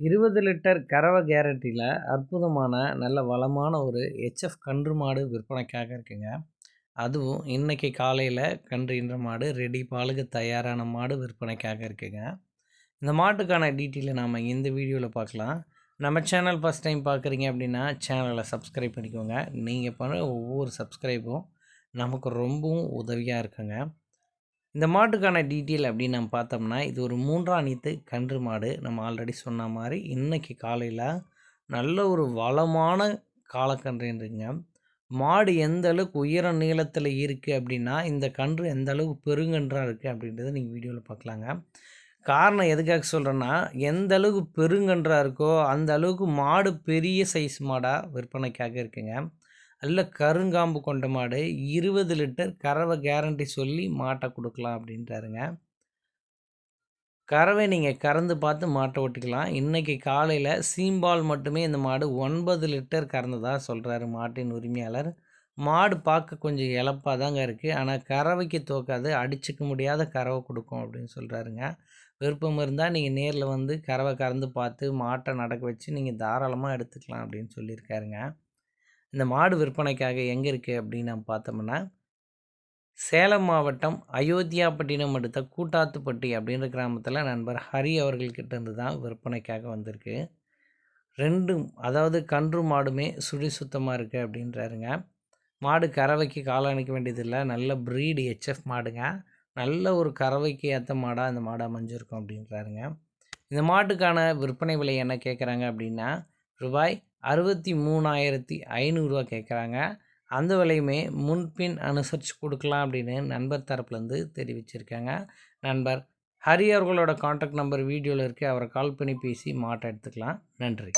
இருபது லிட்டர் கறவை கேரண்டியில் அற்புதமான நல்ல வளமான ஒரு ஹெச்எஃப் கன்று மாடு விற்பனைக்காக இருக்குங்க. அதுவும் இன்றைக்கி காலையில் கன்று இன்ற மாடு ரெடி பாலுக்கு தயாரான மாடு விற்பனைக்காக இருக்குங்க. இந்த மாட்டுக்கான டீட்டெயிலை நாம் இந்த வீடியோவில் பார்க்கலாம். நம்ம சேனல் ஃபஸ்ட் டைம் பார்க்குறீங்க அப்படின்னா சேனலை சப்ஸ்கிரைப் பண்ணிக்கோங்க. நீங்கள் பண்ண ஒவ்வொரு சப்ஸ்கிரைபும் நமக்கு ரொம்பவும் உதவியாக இருக்குங்க. இந்த மாட்டுக்கான டீட்டெயில் அப்படின்னு நம்ம பார்த்தோம்னா இது ஒரு மூன்றாம் நீத்து கன்று மாடு. நம்ம ஆல்ரெடி சொன்ன மாதிரி இன்றைக்கி காலையில் நல்ல ஒரு வளமான காலக்கன்றுங்க மாடு எந்த அளவுக்கு உயர நீளத்தில் இருக்குது அப்படின்னா இந்த கன்று எந்த அளவுக்கு பெருங்கன்றாக இருக்குது அப்படின்றத நீங்கள் வீடியோவில் பார்க்கலாங்க. காரணம் எதுக்காக சொல்கிறேன்னா எந்த அளவுக்கு பெருங்கன்றாக இருக்கோ அந்த அளவுக்கு மாடு பெரிய சைஸ் மாடாக விற்பனைக்காக இருக்குங்க. நல்ல கருங்காம்பு கொண்ட மாடு இருபது லிட்டர் கறவை கேரண்டி சொல்லி மாட்டை கொடுக்கலாம் அப்படின்றாருங்க. கறவை நீங்கள் கறந்து பார்த்து மாட்டை ஓட்டிக்கலாம் இன்றைக்கி காலையில் சீம்பால் மட்டுமே இந்த மாடு ஒன்பது லிட்டர் கறந்ததாக சொல்கிறாரு மாட்டின் உரிமையாளர். மாடு பார்க்க கொஞ்சம் இழப்பாக தாங்க இருக்குது ஆனால் கறவைக்கு தோக்காது அடிச்சுக்க முடியாத கறவை கொடுக்கும் அப்படின்னு சொல்கிறாருங்க விருப்பம் இருந்தால் நீங்கள் நேரில் வந்து கறவை கறந்து பார்த்து மாட்டை நடக்க வச்சு நீங்கள் தாராளமாக எடுத்துக்கலாம் அப்படின்னு சொல்லியிருக்காருங்க. இந்த மாடு விற்பனைக்காக எங்கே இருக்குது அப்படின்னு நம்ம பார்த்தோம்னா சேலம் மாவட்டம் அயோத்தியாப்பட்டினம் அடுத்த கூட்டாத்துப்பட்டி அப்படின்ற கிராமத்தில் நண்பர் ஹரி அவர்கள்கிட்ட இருந்து தான் விற்பனைக்காக வந்திருக்கு. ரெண்டும் அதாவது கன்று மாடுமே சுழி சுத்தமாக இருக்குது அப்படின்றாருங்க. மாடு கறவைக்கு காலணிக்க வேண்டியதில்லை. நல்ல ப்ரீடு ஹெச்எஃப் மாடுங்க. நல்ல ஒரு கறவைக்கு ஏற்ற மாடாக இந்த மாடு அமைஞ்சிருக்கும் அப்படின்றாருங்க. இந்த மாட்டுக்கான விற்பனை விலை என்ன கேட்குறாங்க அப்படின்னா ரூபாய் அறுபத்தி மூணாயிரத்தி ஐநூறுரூவா கேட்குறாங்க. அந்த விலையுமே முன்பின் அனுசரித்து கொடுக்கலாம் அப்படின்னு நண்பர் தரப்புலேருந்து தெரிவிச்சிருக்காங்க. நண்பர் ஹரி அவர்களோட காண்டாக்ட் நம்பர் வீடியோவில் இருக்குது அவரை கால் பண்ணி பேசி மாட்டை எடுத்துக்கலாம். நன்றி.